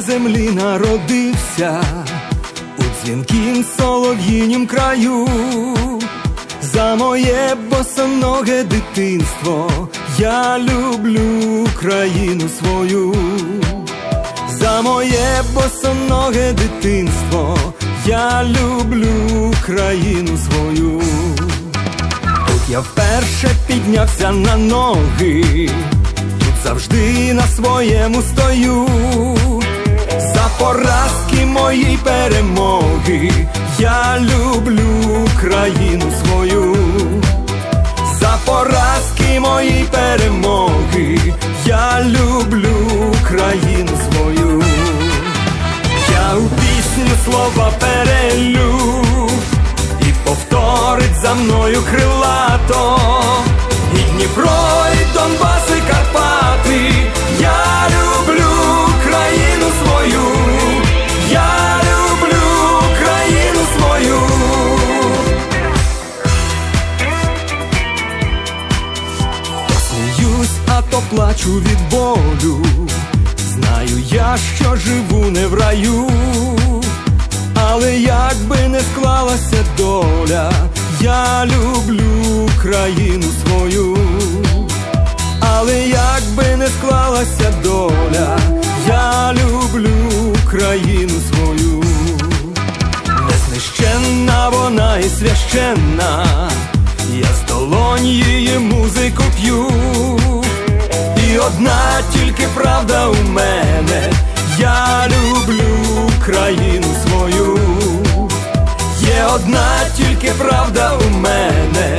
землі народився у дзвінкім солов'їнім краю, за моє босоноге дитинство я люблю країну свою, за моє босоноге дитинство я люблю країну свою. Тут я вперше піднявся на ноги, тут завжди на своєму стою. За поразки мої перемоги, я люблю країну свою. За поразки мої перемоги, я люблю країну свою. Я у пісню слова перелю і повторить за мною крилато. Плачу від болю. Знаю я, що живу не в раю, але як би не склалася доля, я люблю країну свою, але як би не склалася доля, я люблю країну свою, незнищенна вона і священна, я з долонь її музику п'ю. Одна тільки правда у мене, я люблю країну свою. Є одна тільки правда у мене,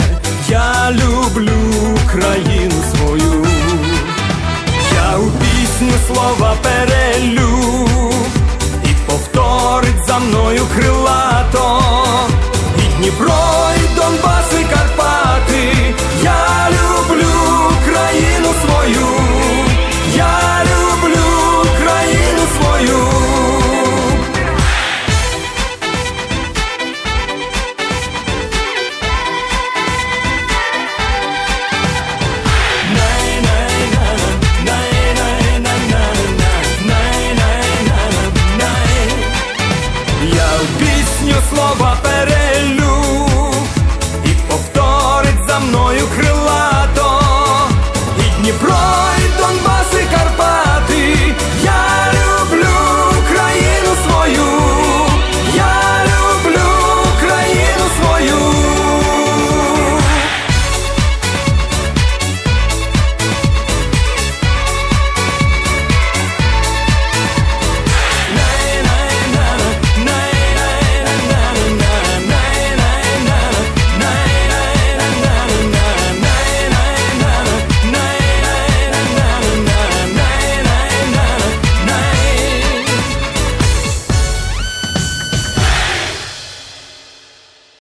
я люблю країну свою. Я у пісню слова перелю nuova